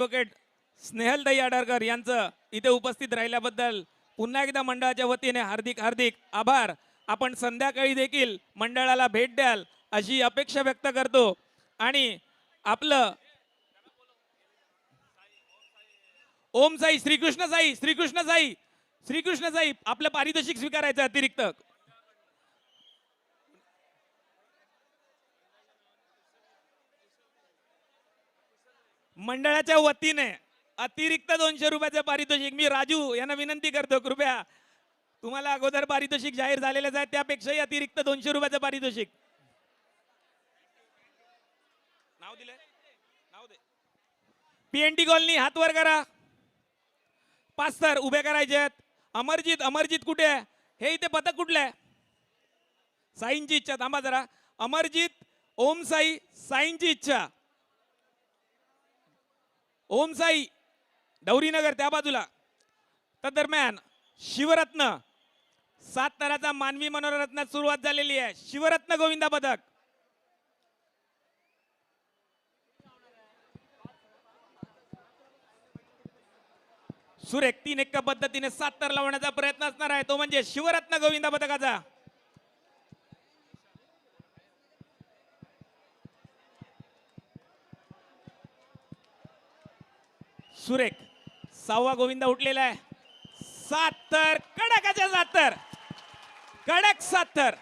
Advocate Snehaltai Adarkar यांचं इथे उपस्थित राहिल्याबद्दल पुन्हा एकदा मंडळाच्या वतीने हार्दिक हार्दिक आभार. आपण संध्याकाळी देखील मंडळाला भेट द्याल अशी अपेक्षा व्यक्त करतो. आणि आपलं ओम साई श्रीकृष्ण साई श्रीकृष्ण साई श्रीकृष्ण साई आपलं पारितोषिक स्वीकारायचं अतिरिक्त. मंडळाच्या वतीने अतिरिक्त दोनशे रुपयाचं पारितोषिक मी राजू यांना विनंती करतो कृपया. तुम्हाला अगोदर पारितोषिक जाहीर झालेलेच आहे त्यापेक्षाही अतिरिक्त दोनशे रुपयाचं पारितोषिक. नाव दिलंय? नाव दे. पीएनटी कॉलनी हात वर करा. पाच सर उभे करायचे आहेत. अमरजित अमरजित कुठे आहे? हे इथे पथक कुठलं आहे? साईंची इच्छा थांबा जरा. अमरजित ओम साई साईंची इच्छा. ओम साई डौरीनगर त्या बाजूला. तदरम्यान दरम्यान शिवरत्न सात तराचा मानवी मनोरत्नात सुरुवात झालेली आहे. शिवरत्न गोविंदा पथक सुरेख तीन एका पद्धतीने सात तर लावण्याचा प्रयत्न असणार आहे. तो म्हणजे शिवरत्न गोविंदा पथकाचा सुरेख सहावा गोविंदा उठलेला आहे. सात तर कडकाच्या सात तर. कडक सात तर.